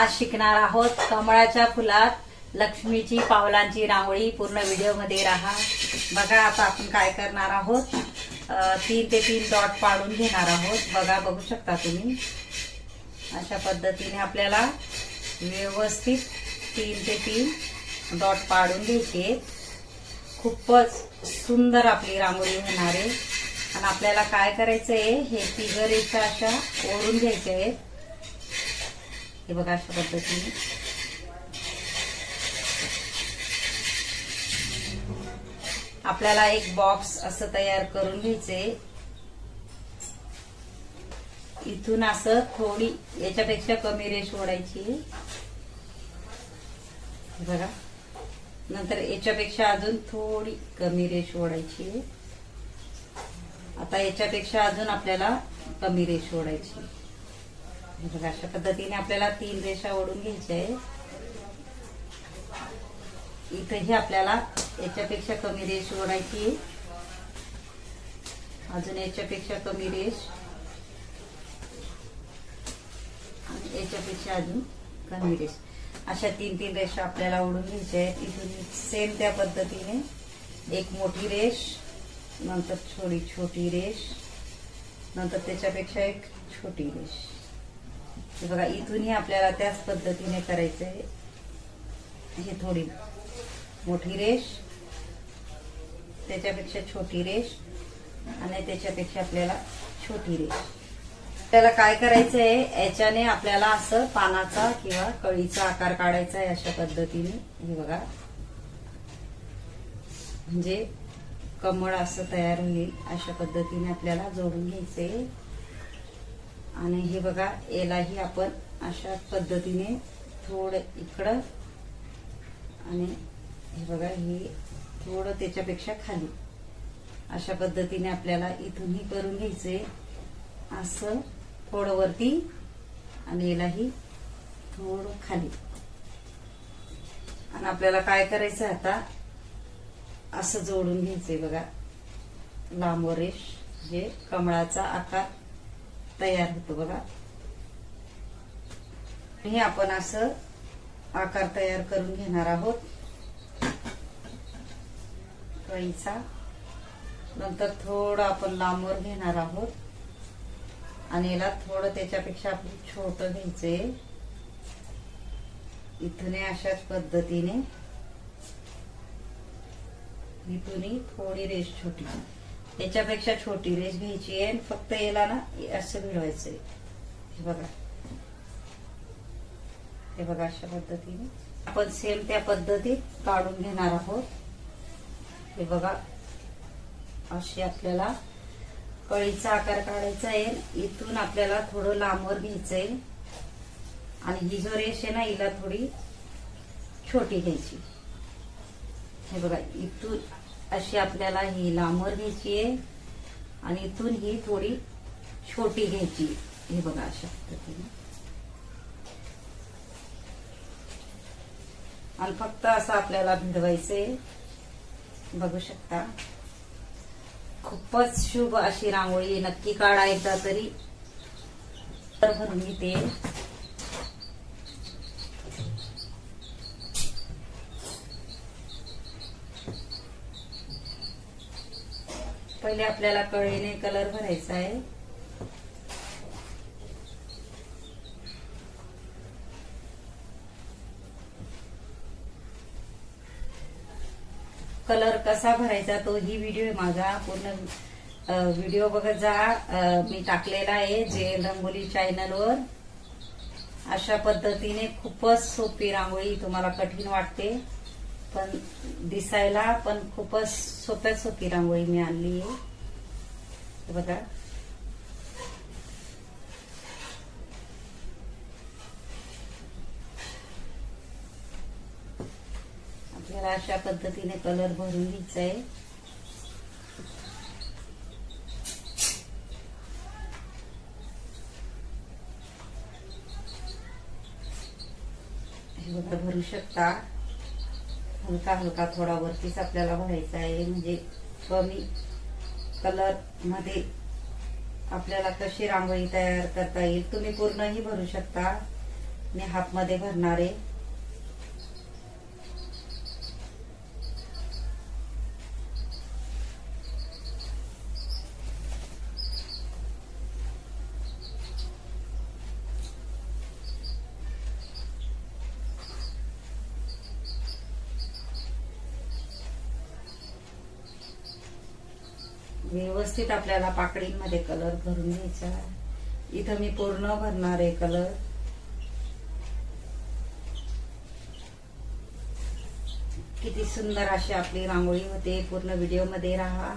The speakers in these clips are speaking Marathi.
आज शिकणार आहोत कमळाच्या फुलात लक्ष्मीची पावलांची रांगोळी. पूर्ण व्हिडिओमध्ये राहा. बघा आता आपण काय करणार आहोत. तीन ते तीन डॉट पाडून घेणार आहोत. बघा बघू शकता तुम्ही. अशा पद्धतीने आपल्याला व्यवस्थित तीन ते तीन डॉट पाडून घ्यायचे खूपच सुंदर आपली रांगोळी होणार आहे. आणि आपल्याला काय करायचं आहे हे तिघ रेषा अशा ओढून घ्यायच्या आहेत. हे बघा अशा पद्धतीने. आपल्याला एक बॉक्स असं तयार करून घ्यायचे. इथून असं थोडी याच्यापेक्षा कमी रेश ओढायची. बघा. नंतर याच्यापेक्षा अजून थोडी कमी रेश ओढायची. आता याच्यापेक्षा अजून आपल्याला कमी रेश ओढायची. बघा अशा पद्धतीने आपल्याला तीन रेषा ओढून घ्यायच्या आहे इथंही आपल्याला याच्यापेक्षा कमी रेष ओढायची अजून याच्यापेक्षा कमी रेष. आणि याच्यापेक्षा अजून कमी रेष. अशा तीन तीन रेषा आपल्याला ओढून घ्यायच्या आहेत. इथून सेम त्या पद्धतीने एक मोठी रेष नंतर थोडी छोटी रेष नंतर त्याच्यापेक्षा एक छोटी रेष. हे बघा इथूनही आपल्याला त्याच पद्धतीने करायचं आहे हे थोडी मोठी रेष त्याच्यापेक्षा छोटी रेष आणि त्याच्यापेक्षा आपल्याला छोटी रेष. त्याला काय करायचं आहे याच्याने आपल्याला असं पानाचा किंवा कळीचा आकार काढायचा आहे अशा पद्धतीने. हे बघा. म्हणजे कमळ असं तयार होईल अशा पद्धतीने आपल्याला जोडून घ्यायचंय. आणि हे बघा यालाही आपण अशा पद्धतीने थोडं इकडं आणि हे बघा हे थोडं त्याच्यापेक्षा खाली. अशा पद्धतीने आपल्याला इथूनही करून घ्यायचंय. असं थोडं वरती आणि यालाही थोडं खाली. आणि आपल्याला काय करायचं आता? असं जोडून घ्यायचंय बघा. लांब रेष जे कमळाचा आकार. तयार होतो बघा. हे आपण असं आकार तयार करून घेणार आहोत. कळीचा. नंतर थोडं आपण लांबवर घेणार आहोत. आणि याला थोडं त्याच्यापेक्षा आपण छोट घ्यायचंय. इथून अशाच पद्धतीने. इथूनही थोडी रेष छोटी. याच्यापेक्षा छोटी रेष घ्यायची आहे आणि फक्त याला ना असं भिडवायचंय हे बघा. हे बघा अशा पद्धतीने. आपण सेम त्या पद्धतीत काढून घेणार आहोत. हे बघा. अशी आपल्याला कळीचा आकार काढायचा आहे. इथून आपल्याला थोडं लांबवर घ्यायचंय आणि ही जो रेष आहे ना हिला थोडी छोटी घ्यायची. हे बघा इथून अशी आपल्याला ही लांबवर घ्यायची आहे आणि इथून ही थोडी छोटी घ्यायची हे बघा अशा पद्धतीने. आणि फक्त असं आपल्याला भिडवायचंय बघू शकता. खूपच शुभ अशी रांगोळी नक्की काढा एकदा तरी. तर भरून घेते. पहिले आपल्याला कळीने कलर भरायचा आहे. कलर कसा भरायचा तो ही व्हिडिओ आहे माझा. पूर्ण व्हिडिओ बघत जा. मी टाकलेला आहे जे रंगोली चॅनलवर अशा पद्धतीने खूपच सोपी रांगोळी तुम्हाला कठीण वाटते. पण दिसायला पण खूपच सोप्यात सोपी रांगोळी मी आणली आहे. हे बघा. आपल्याला अशा पद्धतीने कलर भरून घ्यायचा आहे. हे बघा भरू शकता. हलका हलका थोडा वरतीच आपल्याला भरायचा आहे. म्हणजे कमी कलरमध्ये आपल्याला कशी रांगोळी तयार करता येईल तुम्ही पूर्णही भरू शकता. मी हाफमध्ये भरणार व्यवस्थित आपल्याला पाकडीमध्ये कलर भरून घ्यायचा आहे. इथं मी पूर्ण भरणार आहे कलर किती सुंदर अशी आपली रांगोळी होते. पूर्ण व्हिडिओमध्ये राहा.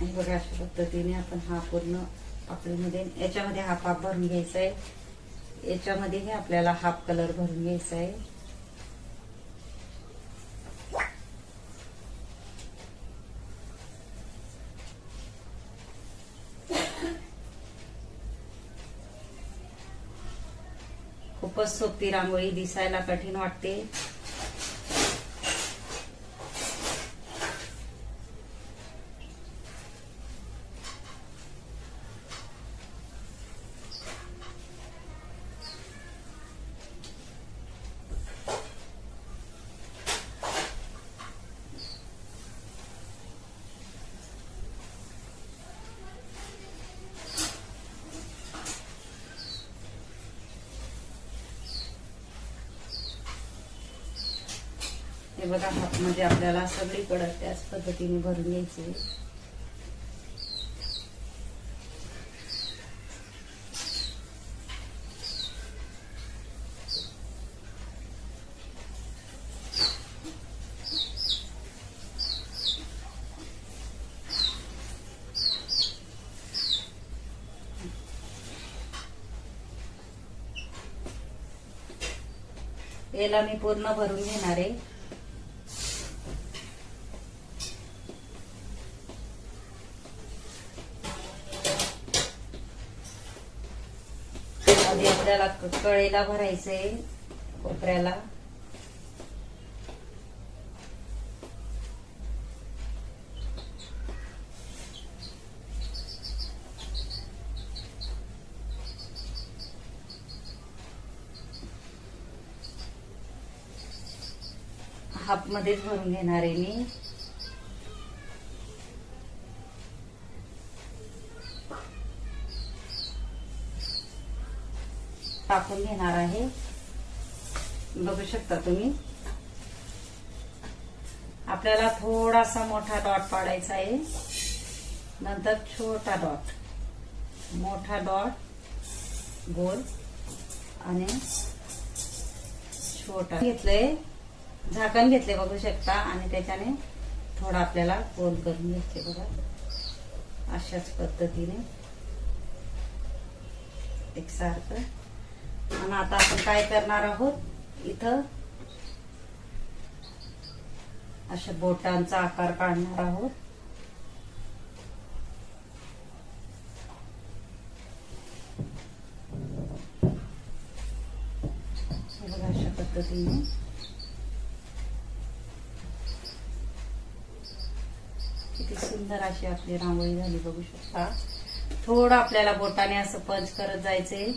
हे बघा अशा पद्धतीने आपण हा पूर्ण पाकडीमध्ये याच्यामध्ये हाफ हाफ भरून घ्यायचा आहे. याच्यामध्येही आपल्याला हाफ कलर भरून घ्यायचा आहे. खूपच सोपी रांगोळी दिसायला कठीण वाटते. बघा हातमध्ये आपल्याला सगळीकडं त्याच पद्धतीने भरून घ्यायचे याला मी पूर्ण भरून घेणार आहे. आपल्याला क- कळीला भरायचंय कोपऱ्याला. हाफ मध्येच भरून घेणार आहे मी. घेणार आहे. बघू शकता तुम्ही. आपल्याला थोडासा मोठा डॉट पाडायचा आहे. नंतर छोटा डॉट. मोठा डॉट गोल आणि छोटा. घेतलंय. झाकण घेतले बघू शकता. आणि त्याच्याने थोडा आपल्याला गोल करून घेतले बघा. अशाच पद्धतीने. एकसारखं. आणि आता आपण काय करणार आहोत? इथं अशा बोटांचा आकार काढणार आहोत. अशा पद्धतीने. किती सुंदर अशी आपली रांगोळी झाली बघू शकता. थोडं आपल्याला बोटाने असं पंच करत जायचंय.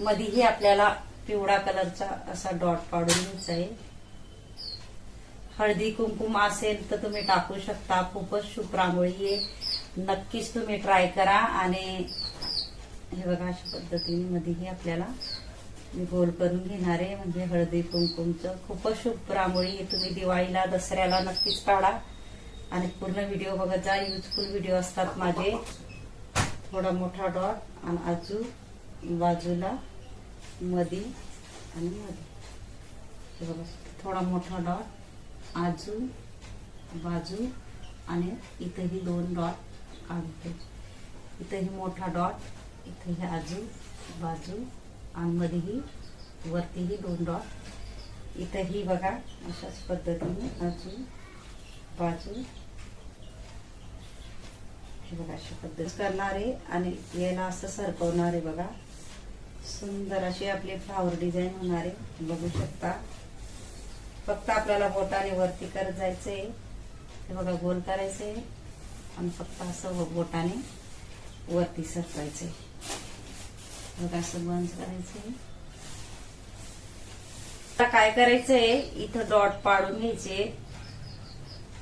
मधीही आपल्याला पिवळा कलरचा असा डॉट पाडून घ्यायचा आहे. हळदी कुंकुम असेल तर तुम्ही टाकू शकता. खूपच शुभ रांगोळी आहे. नक्कीच तुम्ही ट्राय करा आणि हे बघा अशा पद्धतीने मधीही आपल्याला मी गोल करून घेणार आहे. म्हणजे हळदी कुंकुमचं खूपच शुभ रांगोळी आहे. तुम्ही दिवाळीला दसऱ्याला नक्कीच काढा. आणि पूर्ण व्हिडिओ बघत जा. युजफुल व्हिडिओ असतात माझे. थोडा मोठा डॉट आणि आजू बाजूला मधी आणि मधी. हे बघा थोडा मोठा डॉट आजू बाजू आणि इथंही दोन डॉट काढते. इथंही मोठा डॉट इथंही आजू बाजू आणि मध्येही वरतीही दोन डॉट. इथंही बघा अशाच पद्धतीने आजू बाजू. हे बघा अशा पद्धत करणार आहे आणि याला असं सरकवणार आहे बघा. सुंदर अशी आपली फ्लावर डिझाईन होणार आहे. बघू शकता. फक्त आपल्याला बोटाने वरती करत जायचंय हे बघा गोल करायचंय. आणि फक्त असं बोटाने वरती सरकायचंय. बघा असं बंद करायचंय. आता काय करायचंय? इथं डॉट पाडून घ्यायचे.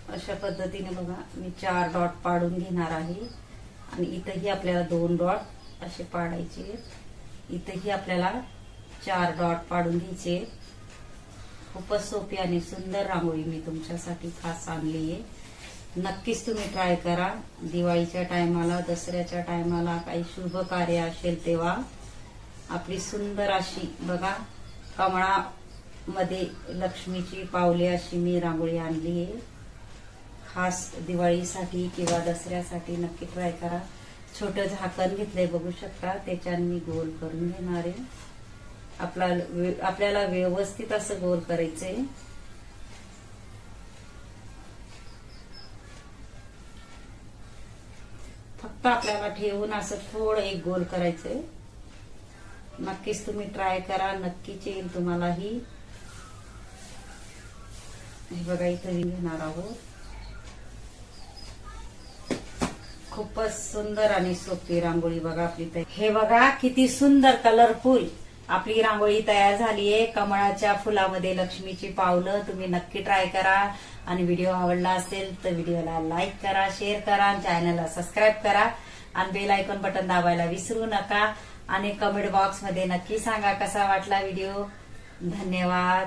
अशा पद्धतीने बघा मी चार डॉट पाडून घेणार आहे. आणि इथंही आपल्याला दोन डॉट असे पाडायचे आहेत. इथंही आपल्याला चार डॉट पाडून घ्यायचे. खूपच सोपी आणि सुंदर रांगोळी मी तुमच्यासाठी खास आणली आहे नक्कीच तुम्ही ट्राय करा. दिवाळीच्या टायमाला दसऱ्याच्या टायमाला काही शुभ कार्य असेल तेव्हा आपली सुंदर अशी बघा कमळामध्ये लक्ष्मीची पावले अशी मी रांगोळी आणली आहे खास दिवाळीसाठी किंवा दसऱ्यासाठी नक्की ट्राय करा. छोटं झाकण घेतलंय बघू शकता. त्याच्याने मी गोल करून घेणार आहे. आपला आपल्याला व्यवस्थित असं गोल करायचंय. फक्त आपल्याला ठेवून असं थोडं एक गोल करायचंय. नक्कीच तुम्ही ट्राय करा. नक्कीच येईल तुम्हालाही हे बघा इथं घेणार आहोत. खूपच सुंदर आणि सोपी रांगोळी बघा आपली तयार. हे बघा किती सुंदर कलरफुल आपली रांगोळी तयार झालीये कमळाच्या फुलामध्ये लक्ष्मीची पावलं. तुम्ही नक्की ट्राय करा. आणि व्हिडिओ आवडला असेल तर व्हिडिओला लाईक करा शेअर करा चॅनलला सबस्क्राईब करा. आणि बेल आयकॉन बटन दाबायला विसरू नका. आणि कमेंट बॉक्समध्ये नक्की सांगा कसा वाटला व्हिडिओ धन्यवाद.